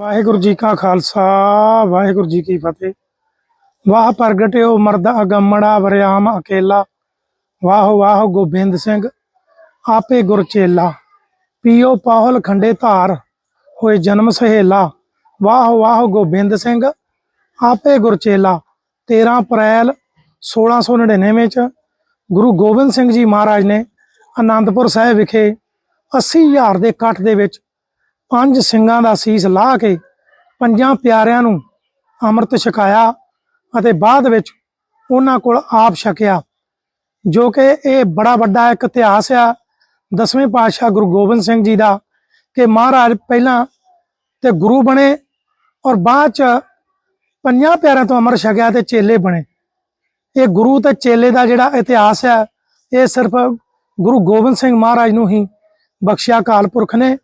ਵਾਹਿਗੁਰੂ ਜੀ ਕਾ ਖਾਲਸਾ, ਵਾਹਿਗੁਰੂ ਜੀ ਕੀ ਫਤਿਹ। ਵਾਹ ਪ੍ਰਗਟਿਓ ਮਰਦ ਅਗੰਮੜਾ ਵਰਿਆਮ ਅਕੇਲਾ। ਵਾਹ ਵਾਹ ਗੋਬਿੰਦ ਸਿੰਘ, ਆਪੇ ਗੁਰ ਚੇਲਾ। ਪੀਓ ਪਾਹਲ ਖੰਡੇ ਧਾਰ, ਹੋਏ ਜਨਮ ਸਹੇਲਾ। ਵਾਹ ਵਾਹ ਗੋਬਿੰਦ ਸਿੰਘ, ਆਪੇ ਗੁਰ ਚੇਲਾ। 13 ਅਪ੍ਰੈਲ 1699 ਚ ਗੁਰੂ ਗੋਬਿੰਦ ਸਿੰਘ ਜੀ ਮਹਾਰਾਜ ਨੇ ਆਨੰਦਪੁਰ ਸਾਹਿਬ ਵਿਖੇ 80000 ਦੇ ਇਕੱਠ ਦੇ ਵਿੱਚ ਪੰਜ ਸਿੰਘਾਂ ਦਾ ਸੀਸ ਲਾਹ ਕੇ ਪੰਜਾਂ ਪਿਆਰਿਆਂ ਨੂੰ ਅੰਮ੍ਰਿਤ ਛਕਾਇਆ ਅਤੇ ਬਾਅਦ ਵਿੱਚ ਉਹਨਾਂ ਕੋਲ ਆਪ ਛਕਿਆ, ਜੋ ਕਿ ਇਹ ਬੜਾ ਵੱਡਾ ਇੱਕ ਇਤਿਹਾਸ ਆ। ਦਸਵੇਂ ਪਾਤਸ਼ਾਹ ਗੁਰੂ ਗੋਬਿੰਦ ਸਿੰਘ ਜੀ ਦਾ ਕਿ ਮਹਾਰਾਜ ਪਹਿਲਾਂ ਤੇ ਗੁਰੂ ਬਣੇ ਔਰ ਬਾਅਦ ਚ ਪੰਜਾਂ ਪਿਆਰਿਆਂ ਤੋਂ ਅੰਮ੍ਰਿਤ ਛਕਿਆ ਤੇ ਚੇਲੇ ਬਣੇ। ਇਹ ਗੁਰੂ ਤੇ ਚੇਲੇ ਦਾ ਜਿਹੜਾ ਇਤਿਹਾਸ ਹੈ ਇਹ ਸਿਰਫ ਗੁਰੂ ਗੋਬਿੰਦ ਸਿੰਘ ਮਹਾਰਾਜ ਨੂੰ ਹੀ ਬਖਸ਼ਿਆ ਅਕਾਲ ਪੁਰਖ ਨੇ।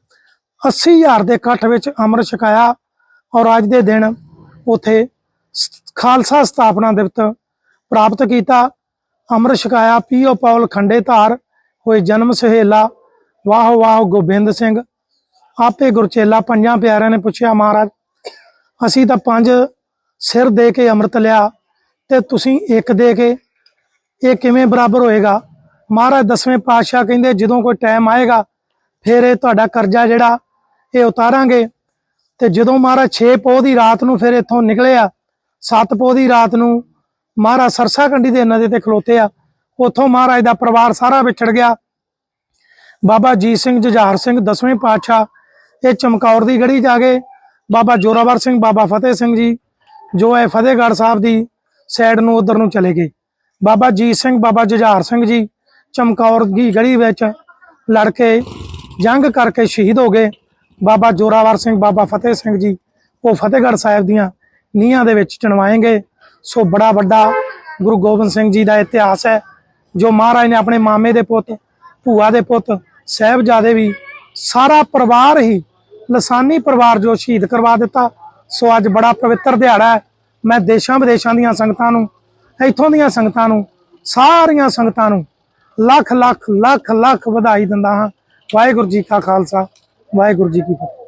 80000 ਦੇ ਇਕੱਠ ਵਿੱਚ ਅੰਮ੍ਰਿਤ ਛਕਾਇਆ ਔਰ ਅੱਜ ਦੇ ਦਿਨ ਉਥੇ ਖਾਲਸਾ ਸਥਾਪਨਾ ਦਿਵਸ ਪ੍ਰਾਪਤ ਕੀਤਾ। ਅੰਮ੍ਰਿਤ ਛਕਾਇਆ ਪੀਓ ਪੌਲ ਖੰਡੇ ਧਾਰ, ਹੋਏ ਜਨਮ ਸਹੇਲਾ, ਵਾਹ ਵਾਹ ਗੋਬਿੰਦ ਸਿੰਘ। ਆਪੇ ਗੁਰਚੇਲਾ ਪੰਜਾਂ ਪਿਆਰਿਆਂ ਨੇ ਪੁੱਛਿਆ, ਮਹਾਰਾਜ, ਅਸੀਂ ਤਾਂ ਪੰਜ ਸਿਰ ਦੇ ਕੇ ਅੰਮ੍ਰਿਤ ਲਿਆ ਤੇ ਤੁਸੀਂ ਇੱਕ ਦੇ ਕੇ, ਇਹ ਕਿਵੇਂ ਬਰਾਬਰ ਹੋਏਗਾ? ਮਹਾਰਾਜ ਦਸਵੇਂ ਪਾਤਸ਼ਾਹ ਕਹਿੰਦੇ, ਜਦੋਂ ਕੋਈ ਟਾਈਮ ਆਏਗਾ, ਫਿਰ ਇਹ ਤੁਹਾਡਾ ਕਰਜ਼ਾ ਜਿਹੜਾ ਇਹ ਉਤਾਰਾਂਗੇ। ਤੇ ਜਦੋਂ ਮਹਾਰਾਜ 6 ਪੋਹ ਦੀ ਰਾਤ ਨੂੰ ਫਿਰ ਇੱਥੋਂ ਨਿਕਲਿਆ ਆ 7 ਪੋਹ ਦੀ ਰਾਤ ਨੂੰ ਮਹਾਰਾਜ ਸਰਸਾ ਕੰਡੀ ਦੇ ਨਦੇ ਤੇ ਖਲੋਤੇ ਆ, ਉੱਥੋਂ ਮਹਾਰਾਜ ਦਾ ਪਰਿਵਾਰ ਸਾਰਾ ਵਿਛੜ ਗਿਆ। ਬਾਬਾ ਜੀਤ ਸਿੰਘ ਜੁਝਾਰ ਸਿੰਘ ਦਸਵੇਂ ਪਾਤਸ਼ਾਹ, ਇਹ ਚਮਕੌਰ ਦੀ ਗੜੀ ਜਾ ਗਏ। ਬਾਬਾ ਜੋਰਾਵਰ ਸਿੰਘ, ਬਾਬਾ ਫਤਿਹ ਸਿੰਘ ਜੀ, ਜੋ ਹੈ ਫਤਿਹਗੜ੍ਹ ਸਾਹਿਬ ਦੀ ਸਾਈਡ ਨੂੰ ਉਧਰ ਨੂੰ ਚਲੇ ਗਏ। ਬਾਬਾ ਜੀਤ ਸਿੰਘ, ਬਾਬਾ ਜੁਝਾਰ ਸਿੰਘ ਜੀ ਚਮਕੌਰ ਦੀ ਗੜੀ ਵਿੱਚ ਲੜ ਕੇ ਜੰਗ ਕਰਕੇ ਸ਼ਹੀਦ ਹੋ ਗਏ। ਬਾਬਾ ਜੋਰਾਵਰ ਸਿੰਘ, ਬਾਬਾ ਫਤਿਹ ਸਿੰਘ ਜੀ, ਉਹ ਫਤਿਹਗੜ੍ਹ ਸਾਹਿਬ ਦੀਆਂ ਨੀਹਾਂ ਦੇ ਵਿੱਚ ਚਣਵਾਏਗੇ। ਸੋ ਬੜਾ ਵੱਡਾ ਗੁਰੂ ਗੋਬਿੰਦ ਸਿੰਘ ਜੀ ਦਾ ਇਤਿਹਾਸ ਹੈ, ਜੋ ਮਹਾਰਾਜ ਨੇ ਆਪਣੇ ਮਾਮੇ ਦੇ ਪੁੱਤ, ਭੂਆ ਦੇ ਪੁੱਤ, ਸਾਹਿਬਜ਼ਾਦੇ ਵੀ ਸਾਰਾ ਪਰਿਵਾਰ ਹੀ ਲਸਾਨੀ ਪਰਿਵਾਰ ਜੋ ਸ਼ਹੀਦ ਕਰਵਾ ਦਿੱਤਾ। ਸੋ ਅੱਜ ਬੜਾ ਪਵਿੱਤਰ ਦਿਹਾੜਾ ਹੈ। ਮੈਂ ਦੇਸ਼ਾਂ ਵਿਦੇਸ਼ਾਂ ਦੀਆਂ ਸੰਗਤਾਂ ਨੂੰ, ਇੱਥੋਂ ਦੀਆਂ ਸੰਗਤਾਂ ਨੂੰ, ਸਾਰੀਆਂ ਸੰਗਤਾਂ ਨੂੰ ਲੱਖ ਲੱਖ ਲੱਖ ਲੱਖ ਵਧਾਈ ਦਿੰਦਾ ਹਾਂ। ਵਾਹਿਗੁਰੂ ਜੀ ਕਾ ਖਾਲਸਾ। ਵਾਹਿਗੁਰੂ ਜੀ ਕੀ ਫਤਿਹ।